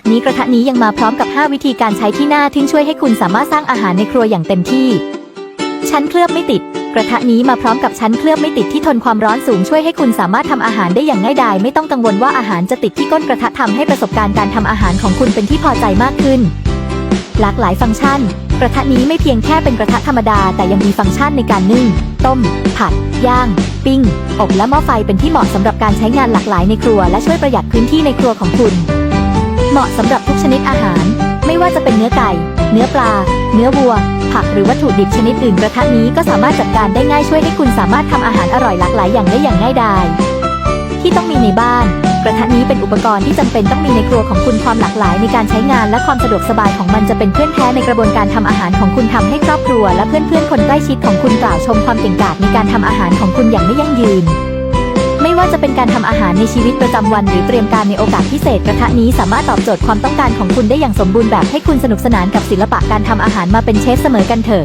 จากนี้กระทะนี้ยังมาพร้อมกับ 5 วิธีการใช้ที่น่าทึ่งช่วยให้คุณสามารถสร้างอาหารในครัวอย่างเต็มที่ ชั้นเคลือบไม่ติด กระทะนี้มาพร้อมกับชั้นเคลือบไม่ติดที่ทนความร้อนสูงช่วยให้คุณสามารถทำอาหารได้อย่างง่ายดายไม่ต้องกังวลว่าอาหารจะติดที่ก้นกระทะทำให้ประสบการณ์การทำอาหารของคุณเป็นที่พอใจมากขึ้น หลากหลายฟังก์ชัน กระทะนี้ไม่เพียงแค่เป็นกระทะธรรมดา แต่ยังมีฟังก์ชันในการนึ่ง ต้ม ผัด ย่าง ปิ้ง อบและหม้อไฟเป็นที่เหมาะสำหรับการใช้งานหลากหลายในครัวและช่วยประหยัดพื้นที่ในครัวของคุณ เหมาะสำหรับทุกชนิดอาหาร ไม่ว่าจะเป็นเนื้อไก่ เนื้อปลา เนื้อวัว ผักหรือวัตถุดิบชนิดอื่นกระทะนี้ก็สามารถจัดการได้ง่ายช่วยให้คุณสามารถทำอาหารอร่อยหลากหลายอย่างได้อย่างง่ายดายที่ต้องมีในบ้าน กระทะนี้เป็นอุปกรณ์ที่จำเป็นต้องมีในครัวของคุณความหลากหลายในการใช้งานและความสะดวกสบายของมันจะเป็นเพื่อนแท้ในกระบวนการทำอาหารของคุณทำให้ครอบครัว และเพื่อนๆคนใกล้ชิดของคุณกล่าวชมความเก่งกาจในการทำอาหารของคุณอย่างไม่ยั่งยืน ว่าจะเป็นการทำอาหารในชีวิตประจำวัน หรือเตรียมการในโอกาสพิเศษกระทะนี้สามารถตอบโจทย์ความต้องการของคุณได้อย่างสมบูรณ์แบบให้คุณสนุกสนานกับศิลปะการทำอาหารมาเป็นเชฟเสมอกันเถอะ